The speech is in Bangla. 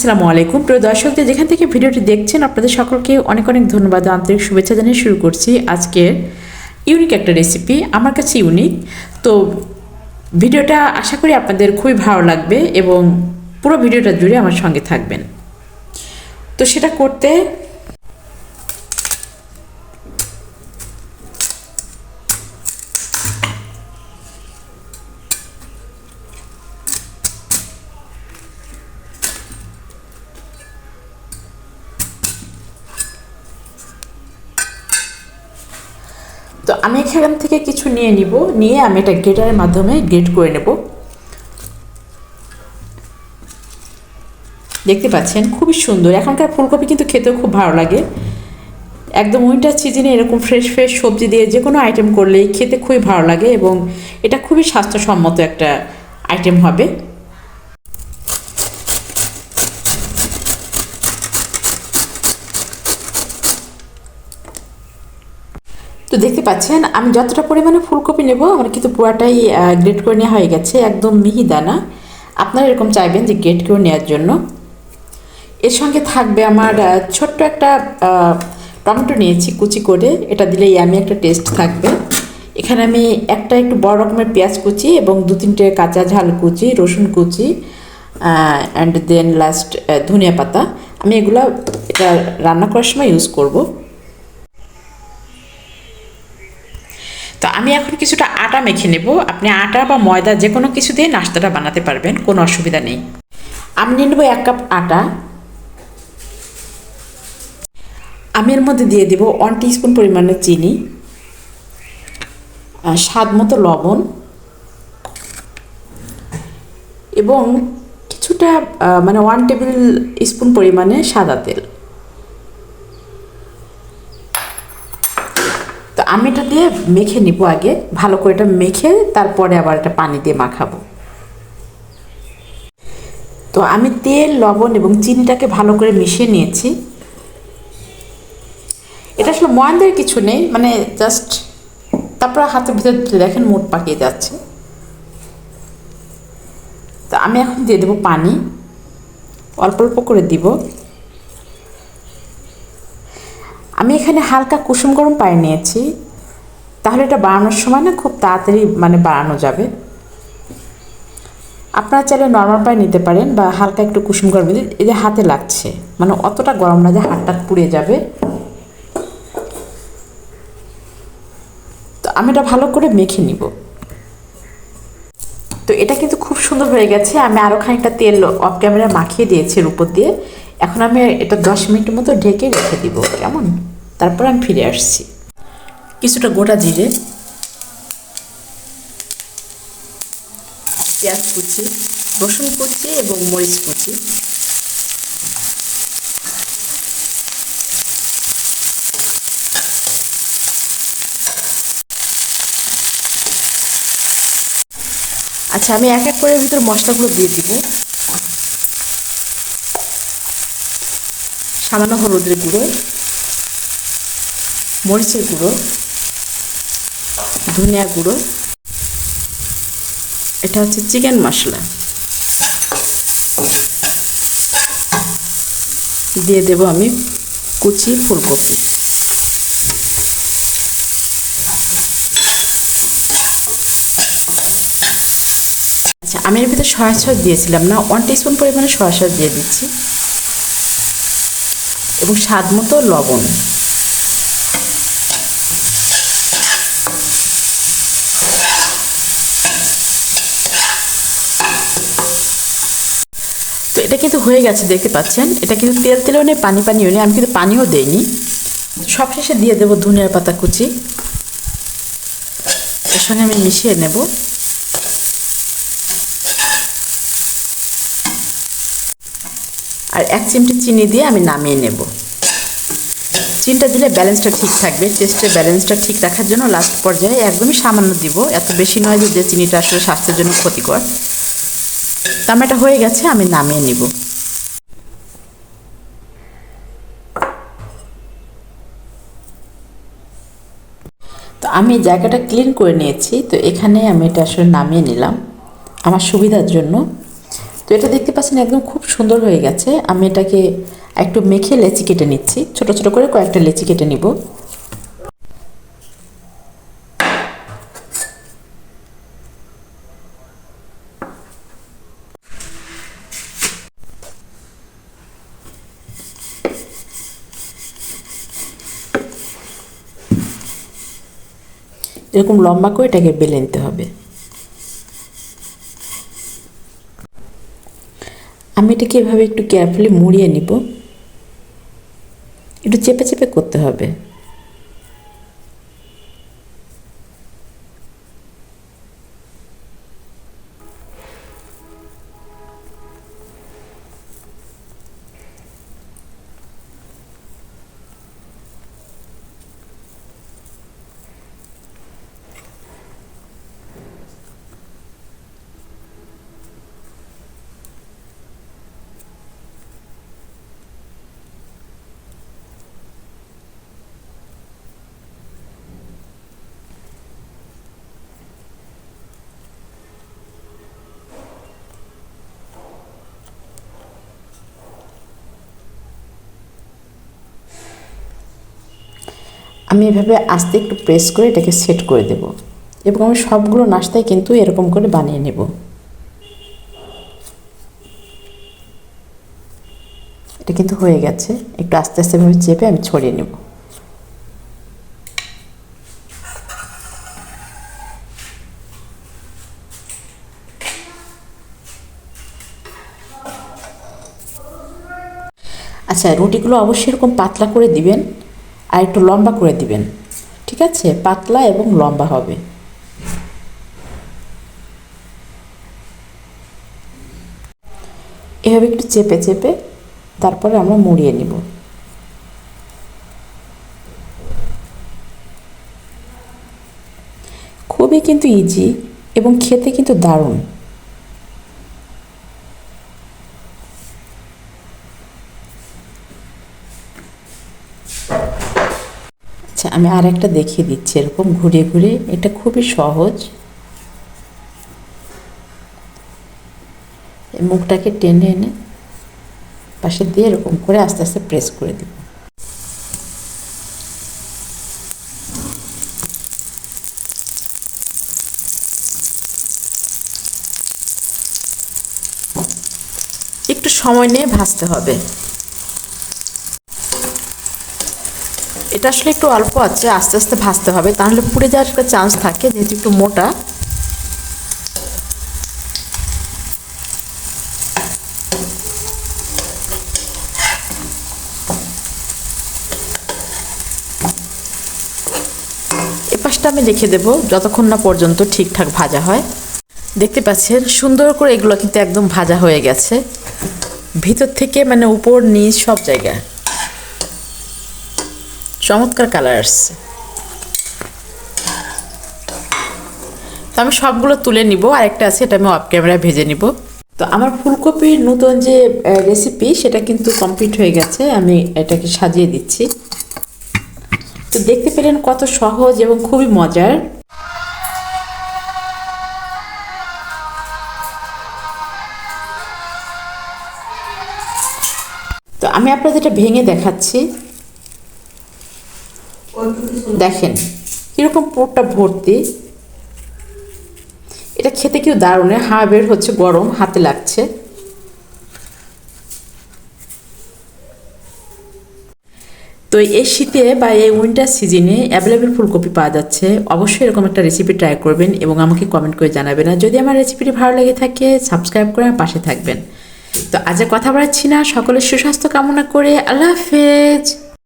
আসসালামু আলাইকুম। প্রিয় দর্শকদের, যেখান থেকে ভিডিওটি দেখছেন, আপনাদের সকলকে অনেক অনেক ধন্যবাদ আন্তরিক শুভেচ্ছা জানিয়ে শুরু করছি আজকের ইউনিক একটা রেসিপি আমার কাছে ইউনিক তো ভিডিওটা আশা করি আপনাদের খুবই ভালো লাগবে এবং পুরো ভিডিওটা জুড়ে আমার সঙ্গে থাকবেন। তো সেটা করতে তো আমি এখান থেকে কিছু নিয়ে নিব, নিয়ে আমি এটা গ্রেটারের মাধ্যমে গ্রেট করে নেব। দেখতে পাচ্ছেন, খুবই সুন্দর। এখনকার ফুলকপি কিন্তু খেতেও খুব ভালো লাগে। একদম উইন্টার সিজনে এরকম ফ্রেশ ফ্রেশ সবজি দিয়ে যে কোনো আইটেম করলেই খেতে খুবই ভালো লাগে এবং এটা খুবই স্বাস্থ্যসম্মত একটা আইটেম হবে। তো দেখতে পাচ্ছেন, আমি যতটা পরিমাণে ফুলকপি নেব, আমার কিন্তু পুরাটাই গ্রেট করে নেওয়া হয়ে গেছে, একদম মিহি দানা। আপনারা এরকম চাইবেন যে গ্রেট করে নেওয়ার জন্য। এর সঙ্গে থাকবে আমার ছোট্ট একটা টমেটো নিয়েছি কুচি করে, এটা দিলেই আমি একটা টেস্ট থাকবে। এখানে আমি একটা একটু বড় রকমের পেঁয়াজ কুচি এবং দু তিনটে কাঁচা ঝাল কুচি, রসুন কুচি অ্যান্ড দেন লাস্ট ধনিয়া পাতা। আমি এগুলো এটা রান্না করার সময় ইউজ করব তো আমি এখন কিছুটা আটা মেখে নেব। আপনি আটা বা ময়দা যে কোনো কিছু দিয়ে নাস্তাটা বানাতে পারবেন, কোনো অসুবিধা নেই। আমি নিয়ে নেব এক কাপ আটা। আমি এর মধ্যে দিয়ে দেবো ওয়ান স্পুন পরিমাণে চিনি স্বাদ মতো লবণ এবং কিছুটা মানে ওয়ান টেবিল স্পুন পরিমাণে সাদা তেল। আমি এটা দিয়ে মেখে নিব আগে, ভালো করে এটা মেখে তারপরে আবার এটা পানি দিয়ে মাখাবো। তো আমি তেল, লবণ এবং চিনিটাকে ভালো করে মিশিয়ে নিয়েছি। এটা আসলে ময়ানদের কিছু নেই মানে জাস্ট তারপর হাতের ভিতর দেখেন মুড পাকিয়ে যাচ্ছে। তো আমি এখন দিয়ে দেবো পানি, অল্প অল্প করে দিব। আমি এখানে হালকা কুসুম গরম পানি নিয়েছি। তাহলে এটা বানানোর সময় না খুব তাড়াতাড়ি মানে বানানো যাবে। আপনারা চাইলে নর্মাল পানি নিতে পারেন বা হালকা একটু কুসুম গরম এই যে হাতে লাগছে মানে অতটা গরম না যে হাতটা পুড়ে যাবে। তো আমি এটা ভালো করে মেখে নিব। তো এটা কিন্তু খুব সুন্দর হয়ে গেছে। আমি আরও খানিকটা তেল অফ ক্যামেরা মাখিয়ে দিয়েছি উপর দিয়ে। এখন আমি এটা দশ মিনিটের মতো ঢেকে রেখে দিব। কেমন? তারপর আমি ফিরে আসছি। কিছুটা গোটা জিরে, পেঁয়াজ কুচি, রসুন কুচি এবং মরিচ কুচি। আচ্ছা আমি এক এক করে ভিতরে মশলাগুলো দিয়ে দিব। সামান্য হলুদের গুঁড়ো মরিচের গুঁড়ো, ধনিয়া গুঁড়ো, এটা হচ্ছে চিকেন মশলা। দিয়ে দেব আমি কুচি ফুলকপি। আচ্ছা আমি এর ভিতরে সয়া সস দিয়েছিলাম না ওয়ান স্পুন পরিমাণে সয়া সস দিয়ে দিচ্ছি। এবং স্বাদ মতো লবণ। কিন্তু হয়ে গেছে, দেখতে পাচ্ছেন? এটা কিন্তু তেল, তেলেও নেই, পানি পানিও নেই, আমি কিন্তু পানিও দেইনি। সবশেষে দিয়ে দেবো ধনিয়ার পাতা কুচি। এর সঙ্গে আমি মিশিয়ে নেব। আর এক চিমটি চিনি দিয়ে আমি নামিয়ে নেব। চিনিটা দিলে ব্যালেন্সটা ঠিক থাকবে টেস্টের ব্যালেন্সটা ঠিক রাখার জন্য লাস্ট পর্যায়ে একদমই সামান্য দিব। এত বেশি নয় যে চিনিটা আসলে স্বাস্থ্যের জন্য ক্ষতিকর। টমেটো হয়ে গেছে, আমি নামিয়ে নিব। তো আমি জায়গাটা ক্লিন করে নিয়েছি, তো এখানে আমি এটা আসলে নামিয়ে নিলাম, আমার সুবিধার জন্য। তো এটা দেখতে পাচ্ছেন একদম খুব সুন্দর হয়ে গেছে, আমি এটাকে একটু মেখে লেচি কেটে নিচ্ছি, ছোট ছোট করে কয়েকটা লেচি কেটে নিব। এরকম লম্বা করে এটাকে বেলে নিতে হবে। আমি এটাকে এভাবে একটু কেয়ারফুলি মুড়িয়ে নিব। একটু চেপে চেপে করতে হবে। আমি এভাবে আস্তে একটু প্রেস করে এটাকে সেট করে দেব। এবং আমি সবগুলো নাস্তায় কিন্তু এরকম করে বানিয়ে নেব। এটা কিন্তু হয়ে গেছে। একটু আস্তে আস্তে ভাবে চেপে আমি ছড়িয়ে নেব। আচ্ছা রুটিগুলো অবশ্যই এরকম পাতলা করে দিবেন। আর একটু লম্বা করে দিবেন। ঠিক আছে? পাতলা এবং লম্বা হবে। এভাবে একটু চেপে চেপে তারপরে আমরা মুড়িয়ে নিব। খুবই কিন্তু ইজি এবং খেতে কিন্তু দারুণ। আচ্ছা আমি আর একটা দেখিয়ে দিচ্ছি এরকম ঘুরে ঘুরে এটা খুবই সহজ। মুখটাকে টেনে এনে পাশে দিয়ে এরকম করে আস্তে আস্তে প্রেস করে দিব। একটু সময় নিয়ে ভাজতে হবে। এটা আসলে একটু অল্প আছে, আস্তে আস্তে ভাজতে হবে। তাহলে পুড়ে যাওয়ার একটা চান্স থাকে, যেহেতু একটু মোটা। এপাশটা আমি রেখে দেব, যতক্ষণ না পর্যন্ত ঠিকঠাক ভাজা হয়। দেখতে পাচ্ছেন, সুন্দর করে এগুলো কিন্তু একদম ভাজা হয়ে গেছে। ভিতর থেকে মানে উপর, নিচ সব জায়গায়। চমৎকার কালার আসছে। তো আমি সবগুলো তুলে নিব আর একটা আছে, এটা আমি অফ ক্যামেরায় ভেজে নিব। তো আমার ফুলকপির নতুন যে রেসিপি সেটা কিন্তু কমপ্লিট হয়ে গেছে, আমি এটাকে সাজিয়ে দিচ্ছি। তো দেখতে পেলেন কত সহজ এবং খুবই মজার। তো আমি আপনাদের এটা ভেঙে দেখাচ্ছি। দেখেন, কীরকম পুরটা ভর্তি। এটা খেতে কেউ দারুণ হাওয়া বের হচ্ছে গরম, হাতে লাগছে। তো এই শীতে বা এই উইন্টার সিজনে অ্যাভেলেবেল ফুলকপি পাওয়া যাচ্ছে। অবশ্যই এরকম একটা রেসিপি ট্রাই করবেন এবং আমাকে কমেন্ট করে জানাবেন। আর যদি আমার রেসিপিটি ভালো লেগে থাকে সাবস্ক্রাইব করে আমার পাশে থাকবেন। তো আজ কথা বাড়াচ্ছি না। সকলের সুস্বাস্থ্য কামনা করে আল্লাহ হাফেজ।